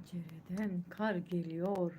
Pencereden kar geliyor.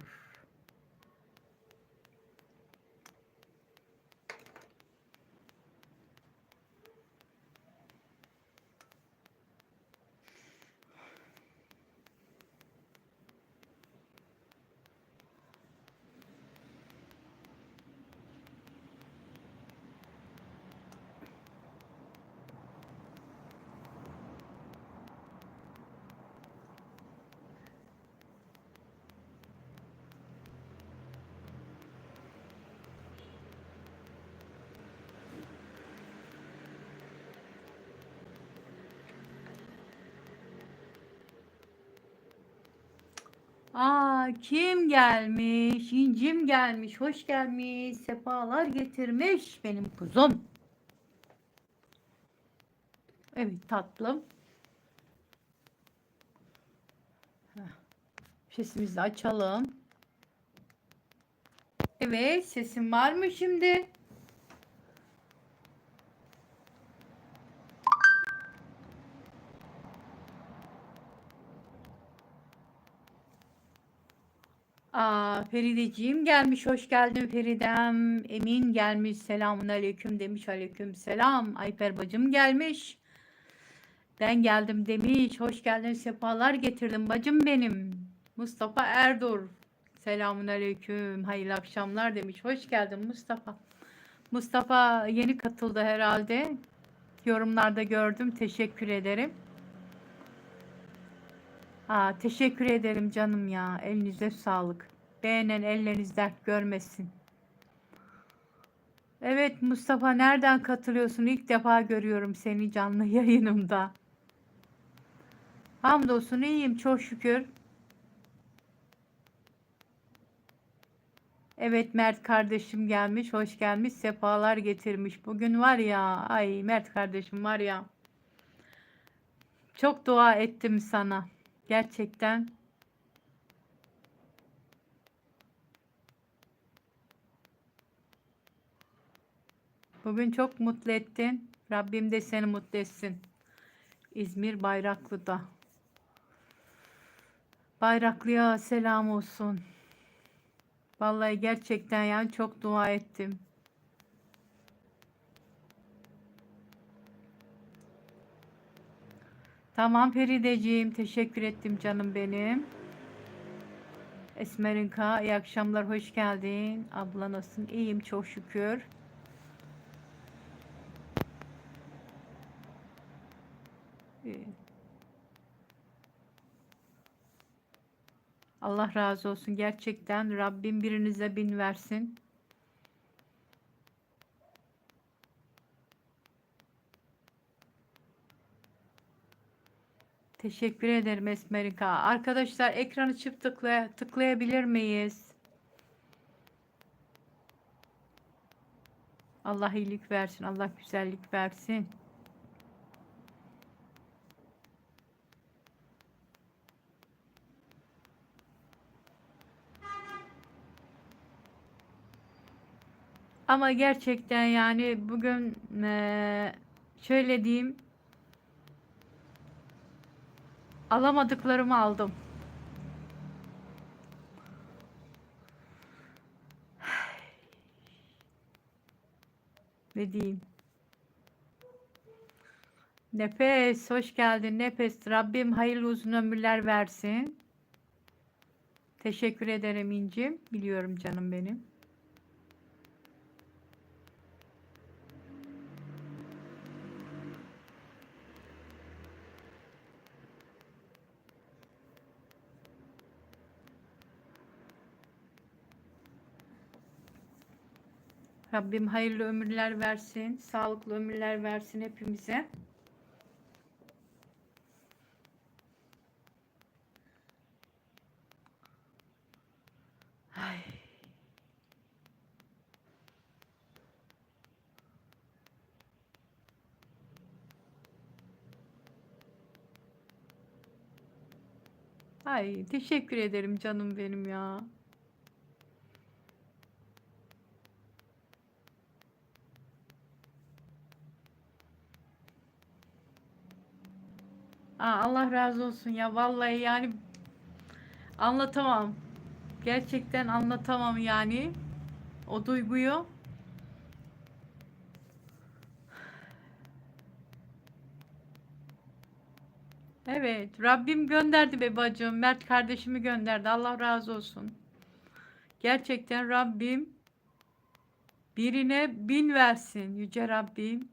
Aa kim gelmiş? İncim gelmiş. Hoş gelmiş. Sefalar getirmiş benim kuzum. Evet tatlım. Sesimizi açalım. Evet sesim var mı şimdi? Aa, Ferideciğim gelmiş. Hoş geldin Feridem. Emin gelmiş. Selamun aleyküm demiş. Aleyküm selam. Ayfer bacım gelmiş. Ben geldim demiş. Hoş geldin. Sefalar getirdim bacım benim. Mustafa Erdur. Selamun aleyküm. Hayırlı akşamlar demiş. Hoş geldin Mustafa. Mustafa yeni katıldı herhalde. Yorumlarda gördüm. Teşekkür ederim. Aa, teşekkür ederim canım ya. Elinize sağlık. Beğenen elleriniz dert görmesin. Evet Mustafa nereden katılıyorsun? İlk defa görüyorum seni canlı yayınımda. Hamdolsun iyiyim çok şükür. Evet Mert kardeşim gelmiş, hoş gelmiş, sefalar getirmiş. Bugün var ya, ay Mert kardeşim var ya. Çok dua ettim sana. Gerçekten. Bugün çok mutlu ettin. Rabbim de seni mutlu etsin. İzmir Bayraklı'da. Bayraklı'ya selam olsun. Vallahi gerçekten yani çok dua ettim. Tamam Ferideciğim. Teşekkür ettim canım benim. Esmerinka iyi akşamlar. Hoş geldin. Abla nasılsın? İyiyim çok şükür. Allah razı olsun. Gerçekten Rabbim birinize bin versin. Teşekkür ederim Esmerika. Arkadaşlar ekranı çift tıklaya, tıklayabilir miyiz? Allah iyilik versin. Allah güzellik versin. Ama gerçekten yani bugün eee, şöyle diyeyim alamadıklarımı aldım. Ne diyeyim? Nefes, hoş geldin Nefes. Rabbim hayırlı uzun ömürler versin. Teşekkür ederim İncim. Biliyorum canım benim. Rabbim hayırlı ömürler versin. Sağlıklı ömürler versin hepimize. Ay. Ay teşekkür ederim canım benim ya. Aa, Allah razı olsun ya vallahi yani Anlatamam. Gerçekten anlatamam yani. O duyguyu. Evet, Rabbim gönderdi be bacım. Mert kardeşimi gönderdi. Allah razı olsun. Gerçekten Rabbim birine bin versin yüce Rabbim.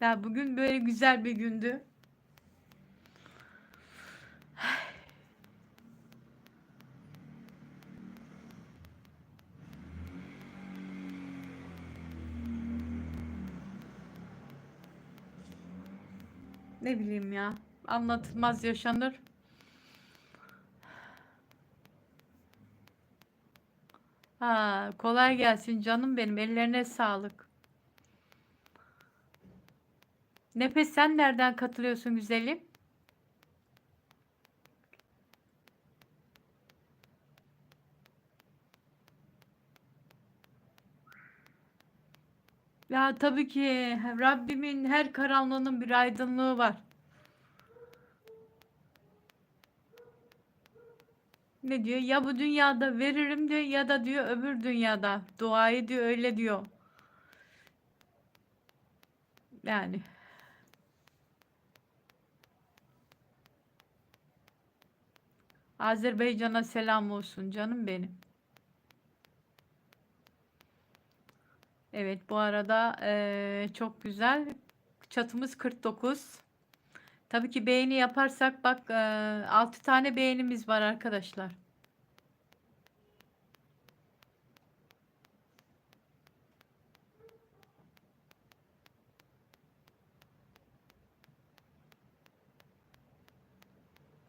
Ya bugün böyle güzel bir gündü. Ne bileyim ya. Anlatılmaz yaşanır. Ha, kolay gelsin canım benim. Ellerine sağlık. Nefes sen nereden katılıyorsun güzelim? Ya tabii ki Rabbimin her karanlığının bir aydınlığı var. Ne diyor? Ya bu dünyada veririm diyor ya da diyor öbür dünyada. Duayı diyor öyle diyor. Yani Azerbaycan'a selam olsun canım benim. Evet bu arada eee, çok güzel. Çatımız 49. Tabii ki beğeni yaparsak bak eee 6 tane beğenimiz var arkadaşlar.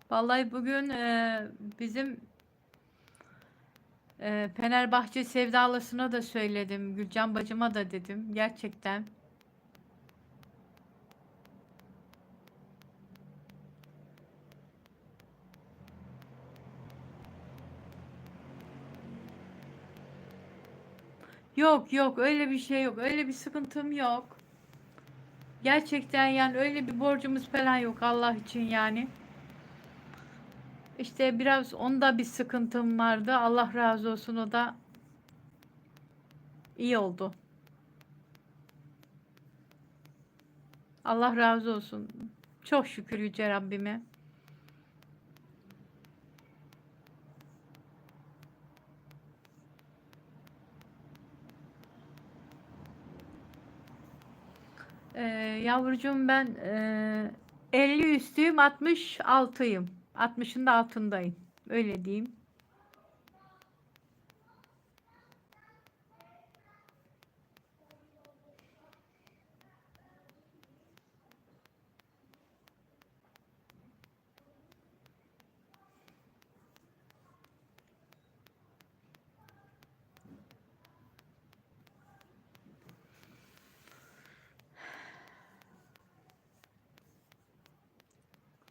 Vallahi bugün eee, bizim eee, Fenerbahçe sevdalısına da söyledim. Gülcan bacıma da dedim. Gerçekten. Yok yok öyle bir şey yok. Öyle bir sıkıntım yok. Gerçekten yani öyle bir borcumuz falan yok Allah için yani. İşte biraz onda bir sıkıntım vardı. Allah razı olsun o da iyi oldu. Allah razı olsun. Çok şükür Yüce Rabbime. Ee, yavrucuğum ben e, 50 üstüyüm 66'yım. 60'ın da altındayım. Öyle diyeyim.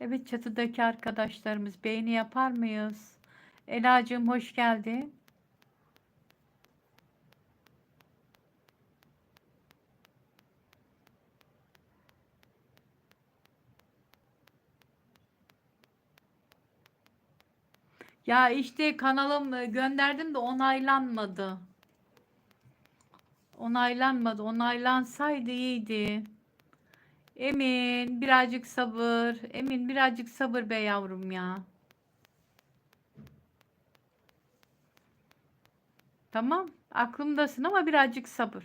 Evet çatıdaki arkadaşlarımız beğeni yapar mıyız? Elacığım hoş geldin. Ya işte kanalım e, gönderdim de onaylanmadı. Onaylanmadı. Onaylansaydı iyiydi. Emin birazcık sabır. Emin birazcık sabır be yavrum ya. Tamam. Aklımdasın ama birazcık sabır.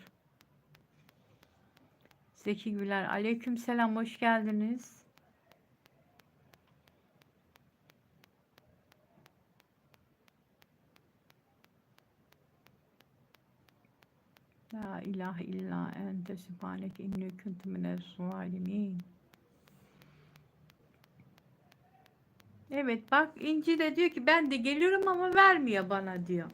Zeki Güler. Aleyküm selam. Hoş geldiniz. La ilahe illa ente subhaneke inni kuntu minez zalimin. Evet bak İnci de diyor ki ben de geliyorum ama vermiyor bana diyor.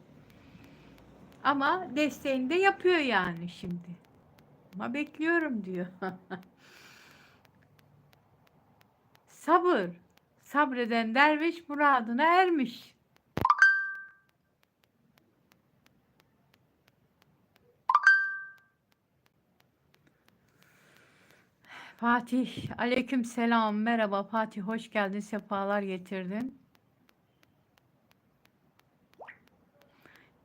Ama desteğini de yapıyor yani şimdi. Ama bekliyorum diyor. Sabır. Sabreden derviş muradına ermiş. Fatih, aleyküm selam. Merhaba Fatih, hoş geldin. Sefalar getirdin.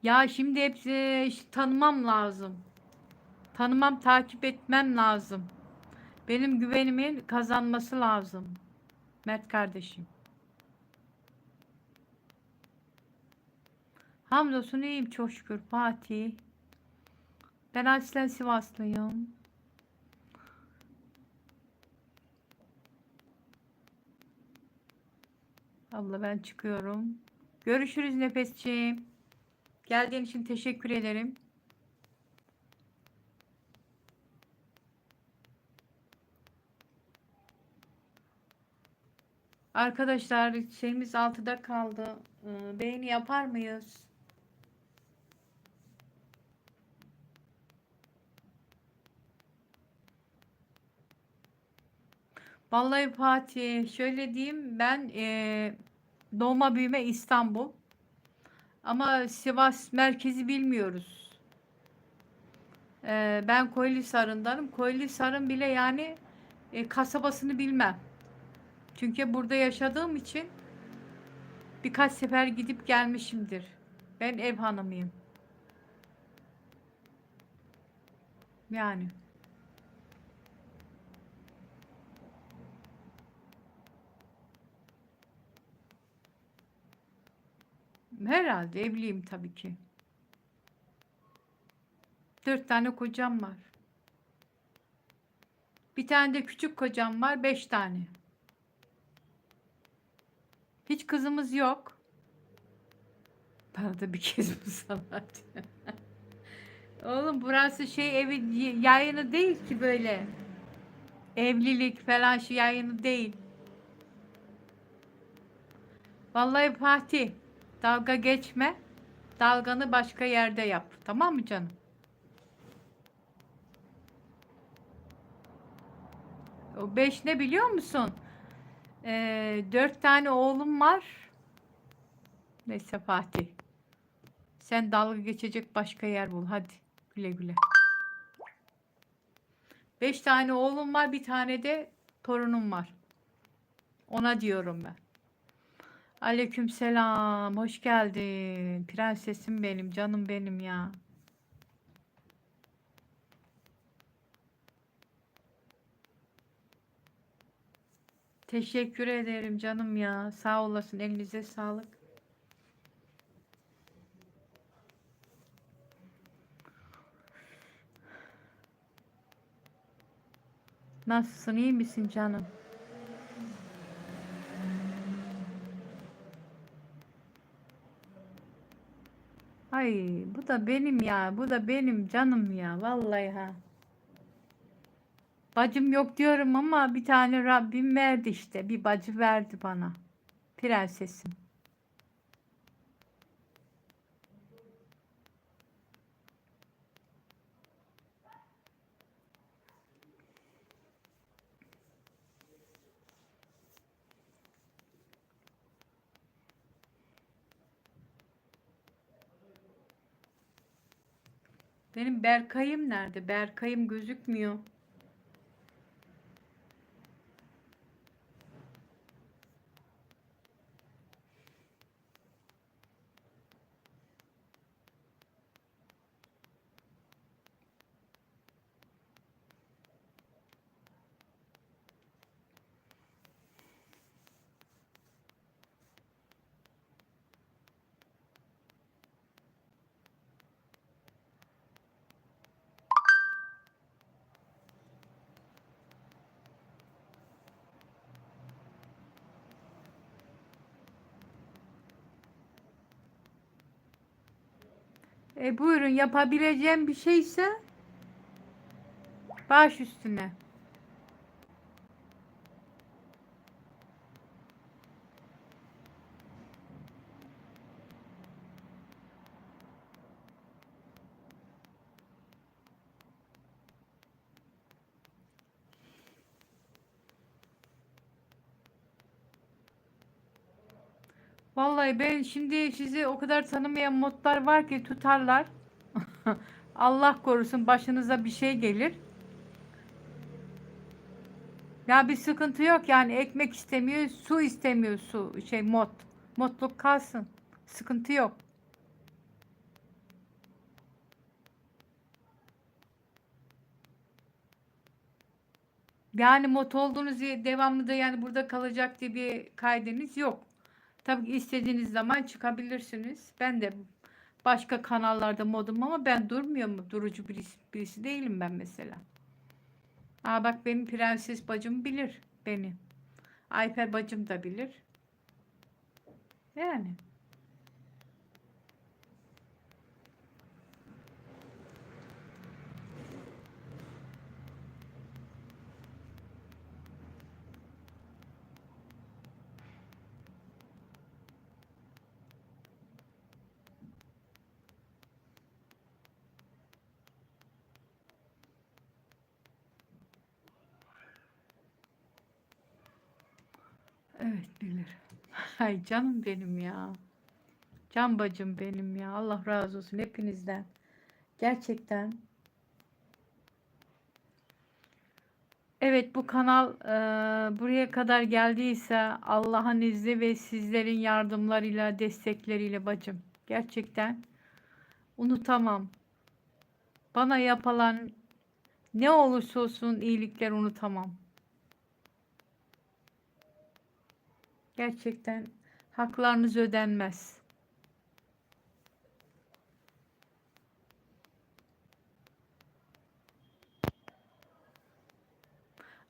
Ya şimdi hepsi işte tanımam lazım. Tanımam, takip etmem lazım. Benim güvenimin kazanması lazım. Mert kardeşim. Hamdolsun iyiyim çok şükür Fatih. Ben aslen Sivaslıyım. Abla ben çıkıyorum. Görüşürüz Nefesciğim. Geldiğin için teşekkür ederim. Arkadaşlar şeyimiz 6'da kaldı. Ee, Beğeni yapar mıyız? Vallahi Fatih şöyle diyeyim ben eee, doğma büyüme İstanbul ama Sivas merkezi bilmiyoruz. Eee, ben Koylisar'ındanım. Koylisar'ın bile yani e, kasabasını bilmem. Çünkü burada yaşadığım için birkaç sefer gidip gelmişimdir. Ben ev hanımıyım. Yani. Herhalde evliyim tabii ki. Dört tane kocam var. Bir tane de küçük kocam var. Beş tane. Hiç kızımız yok. Bana da bir kez bu sanat. Oğlum burası şey evi yayını değil ki böyle. Evlilik falan şu yayını değil. Vallahi Fatih dalga geçme. Dalganı başka yerde yap. Tamam mı canım? O beş ne biliyor musun? Ee, dört tane oğlum var. Neyse Fatih. Sen dalga geçecek başka yer bul. Hadi güle güle. Beş tane oğlum var. Bir tane de torunum var. Ona diyorum ben. Aleyküm selam. Hoş geldin. Prensesim benim. Canım benim ya. Teşekkür ederim canım ya. Sağ olasın. Elinize sağlık. Nasılsın? iyi misin canım? Ay bu da benim ya. Bu da benim canım ya. Vallahi ha. Bacım yok diyorum ama bir tane Rabbim verdi işte. Bir bacı verdi bana. Prensesim. Benim Berkay'ım nerede? Berkay'ım gözükmüyor. E buyurun yapabileceğim bir şeyse baş üstüne. Vallahi ben şimdi sizi o kadar tanımayan modlar var ki tutarlar. Allah korusun başınıza bir şey gelir. Ya bir sıkıntı yok yani ekmek istemiyor, su istemiyor su şey mod. Modluk kalsın. Sıkıntı yok. Yani mod olduğunuz devamlı da yani burada kalacak diye bir kaydınız yok. Tabii istediğiniz zaman çıkabilirsiniz. Ben de başka kanallarda modum ama ben durmuyorum. Durucu birisi, birisi değilim ben mesela. Aa bak benim prenses bacım bilir beni. Ayfer bacım da bilir. Yani. Evet bilir. Ay canım benim ya. Can bacım benim ya. Allah razı olsun hepinizden. Gerçekten. Evet bu kanal e, buraya kadar geldiyse Allah'ın izni ve sizlerin yardımlarıyla, destekleriyle bacım. Gerçekten unutamam. Bana yapılan ne olursa olsun iyilikler unutamam. Gerçekten haklarınız ödenmez.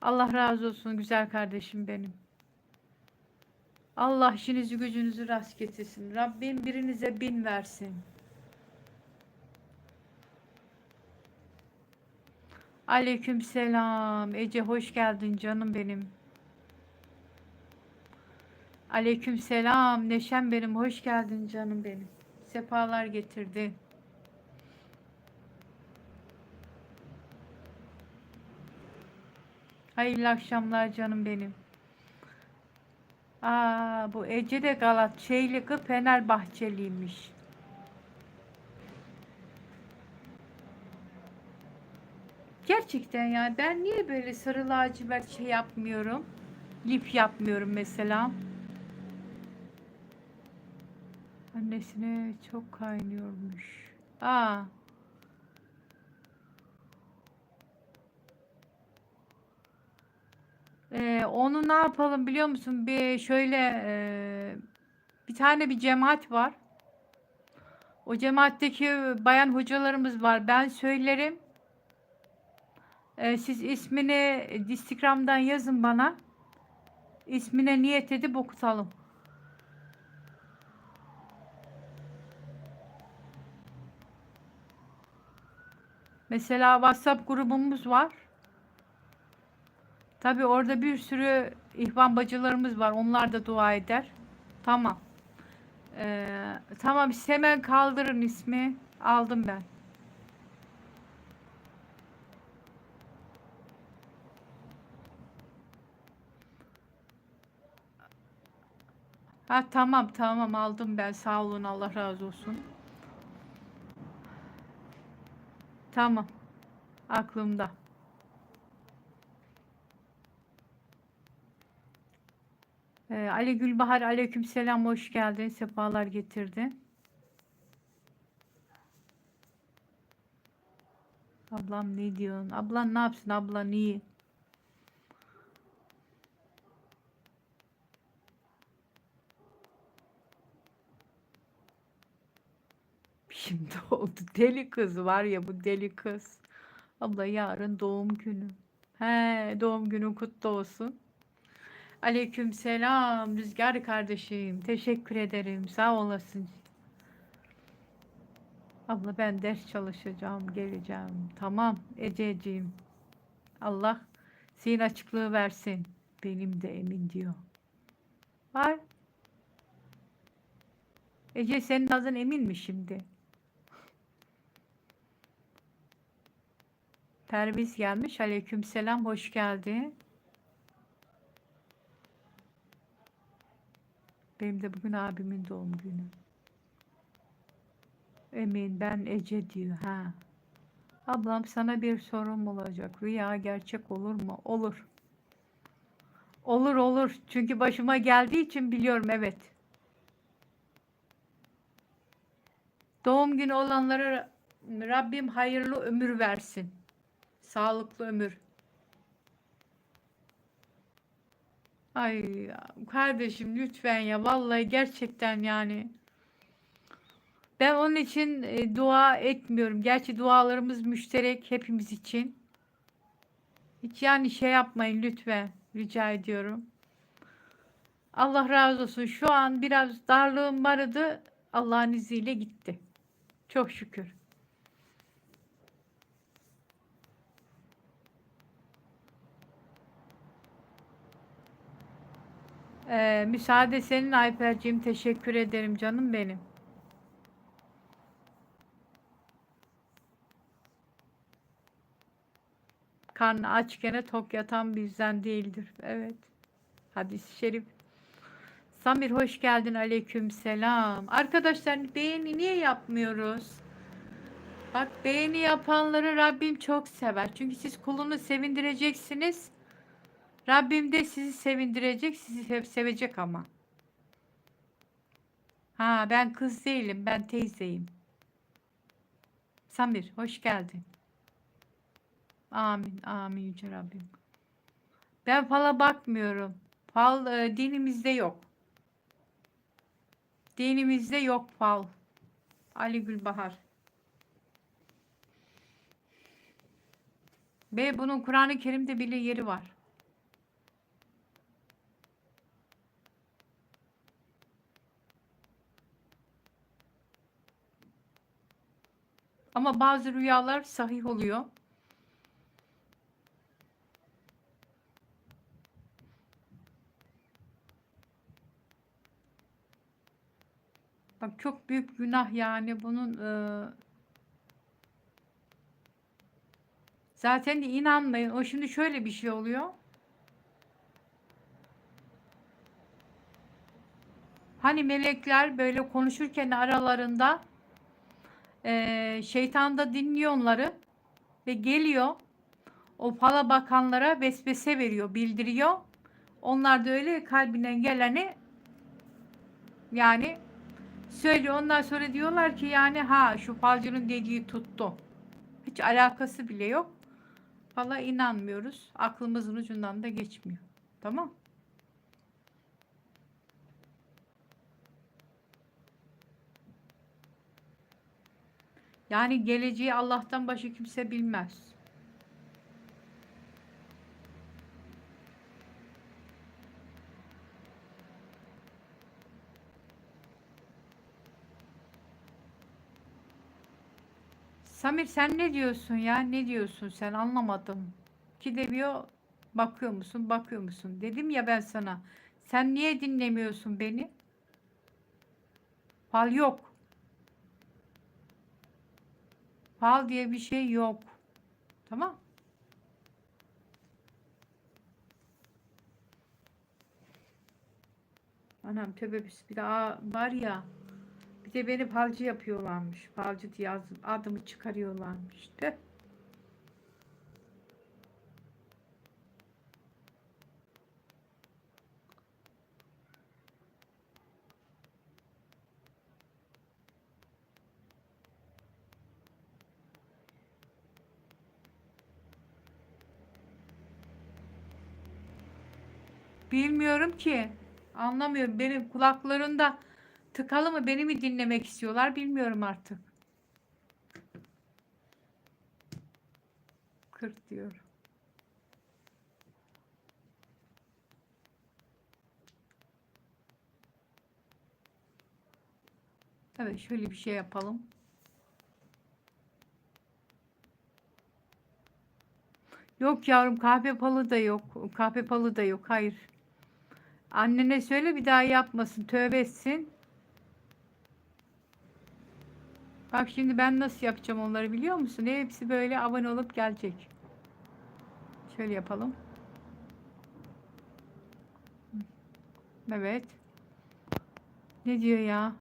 Allah razı olsun güzel kardeşim benim. Allah işinizi gücünüzü rast getirsin. Rabbim birinize bin versin. Aleyküm selam. Ece hoş geldin canım benim. Aleyküm selam. Neşem benim. Hoş geldin canım benim. Sefalar getirdi. Hayırlı akşamlar canım benim. Aa, bu Ece de Galat şeyli kız Fenerbahçeliymiş. Gerçekten ya ben niye böyle sarı lacivert şey yapmıyorum? Lip yapmıyorum mesela. Annesine çok kaynıyormuş. Aa. Ee, onu ne yapalım biliyor musun? Bir şöyle e, bir tane bir cemaat var. O cemaatteki bayan hocalarımız var. Ben söylerim. Ee, siz ismini Instagram'dan yazın bana. İsmine niyet edip okutalım. Mesela WhatsApp grubumuz var. Tabii orada bir sürü ihvan bacılarımız var. Onlar da dua eder. Tamam. Ee, tamam hemen kaldırın ismi. Aldım ben. Ha tamam tamam aldım ben. Sağ olun Allah razı olsun. Tamam. Aklımda. Ee, Ali Gülbahar aleykümselam hoş geldin. Sefalar getirdin. Ablam ne diyorsun? Ablan ne yapsın? Ablan iyi. Şimdi oldu. Deli kız var ya bu deli kız. Abla yarın doğum günü. He, doğum günün kutlu olsun. Aleyküm selam Rüzgar kardeşim. Teşekkür ederim. Sağ olasın. Abla ben ders çalışacağım, geleceğim. Tamam Ececiğim. Allah zihin açıklığı versin. Benim de emin diyor. Var. Ece senin adın emin mi şimdi? Perviz gelmiş. Aleyküm selam. Hoş geldin. Benim de bugün abimin doğum günü. Emin ben Ece diyor. Ha. Ablam sana bir sorum olacak. Rüya gerçek olur mu? Olur. Olur olur. Çünkü başıma geldiği için biliyorum evet. Doğum günü olanlara Rabbim hayırlı ömür versin. Sağlıklı ömür. Ay kardeşim lütfen ya vallahi gerçekten yani. Ben onun için e, dua etmiyorum. Gerçi dualarımız müşterek hepimiz için. Hiç yani şey yapmayın lütfen. Rica ediyorum. Allah razı olsun. Şu an biraz darlığım vardı. Allah'ın izniyle gitti. Çok şükür. Ee, müsaade senin Ayper'ciğim. Teşekkür ederim canım benim. Karnı açken tok yatan bizden değildir. Evet. Hadis-i şerif. Samir hoş geldin. Aleyküm selam. Arkadaşlar beğeni niye yapmıyoruz? Bak beğeni yapanları Rabbim çok sever. Çünkü siz kulunu sevindireceksiniz. Rabbim de sizi sevindirecek, sizi hep sevecek ama. Ha ben kız değilim, ben teyzeyim. Samir hoş geldin. Amin, amin yüce Rabbim. Ben fala bakmıyorum. Fal e, dinimizde yok. Dinimizde yok fal. Ali Gülbahar. Ve bunun Kur'an-ı Kerim'de bile yeri var. Ama bazı rüyalar sahih oluyor. Bak çok büyük günah yani bunun e, zaten de inanmayın. O şimdi şöyle bir şey oluyor. Hani melekler böyle konuşurken aralarında e, şeytan da dinliyor onları ve geliyor o fala bakanlara vesvese veriyor, bildiriyor. Onlar da öyle kalbinden geleni yani söylüyor. Ondan sonra diyorlar ki yani ha şu falcının dediği tuttu. Hiç alakası bile yok. Fala inanmıyoruz. Aklımızın ucundan da geçmiyor. Tamam. Yani geleceği Allah'tan başka kimse bilmez. Samir sen ne diyorsun ya? Ne diyorsun sen? Anlamadım. Ki de diyor bakıyor musun? Bakıyor musun? Dedim ya ben sana. Sen niye dinlemiyorsun beni? Fal yok. Fal diye bir şey yok. Tamam. Anam tövbe bir daha var ya. Bir de beni falcı yapıyorlarmış. Falcı diye adımı çıkarıyorlarmış. Tüh. Bilmiyorum ki. Anlamıyorum. Benim kulaklarında tıkalı mı beni mi dinlemek istiyorlar bilmiyorum artık. 40 diyor. Evet şöyle bir şey yapalım. Yok yavrum kahve palı da yok. Kahve palı da yok. Hayır. Annene söyle bir daha yapmasın. Tövbe etsin. Bak şimdi ben nasıl yapacağım onları biliyor musun? Hepsi böyle abone olup gelecek. Şöyle yapalım. Evet. Ne diyor ya?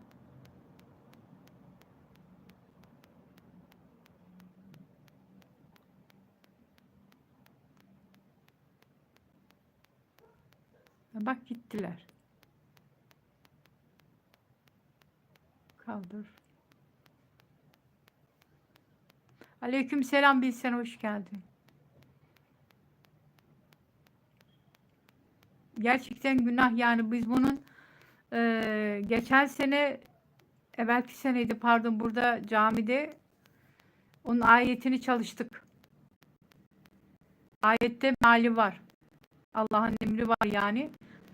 Bak gittiler. Kaldır. Aleyküm selam Bilsen hoş geldin. Gerçekten günah yani biz bunun eee, geçen sene evvelki seneydi pardon burada camide onun ayetini çalıştık. Ayette mali var. Allah'ın emri var yani.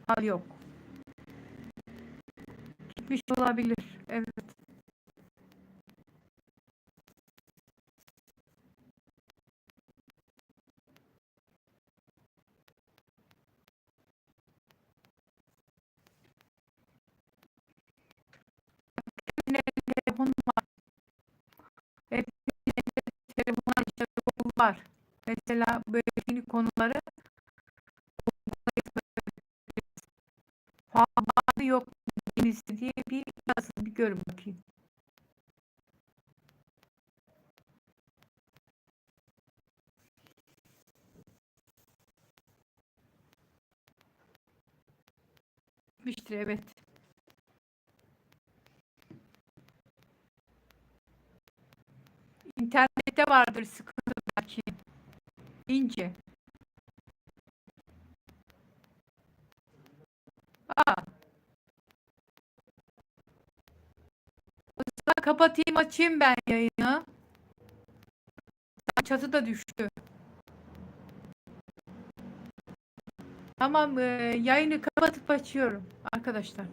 Mal yok. Gitmiş olabilir. Evet. Telefon var. Hepsinin telefon var. Mesela böyle yeni konuları Puan yok mu diye bir yazın bir görün bakayım. Bitmiştir evet. İnternette vardır sıkıntı belki. İnce. Kapatayım açayım ben yayını. Çatı da düştü. Tamam, e, yayını kapatıp açıyorum arkadaşlar.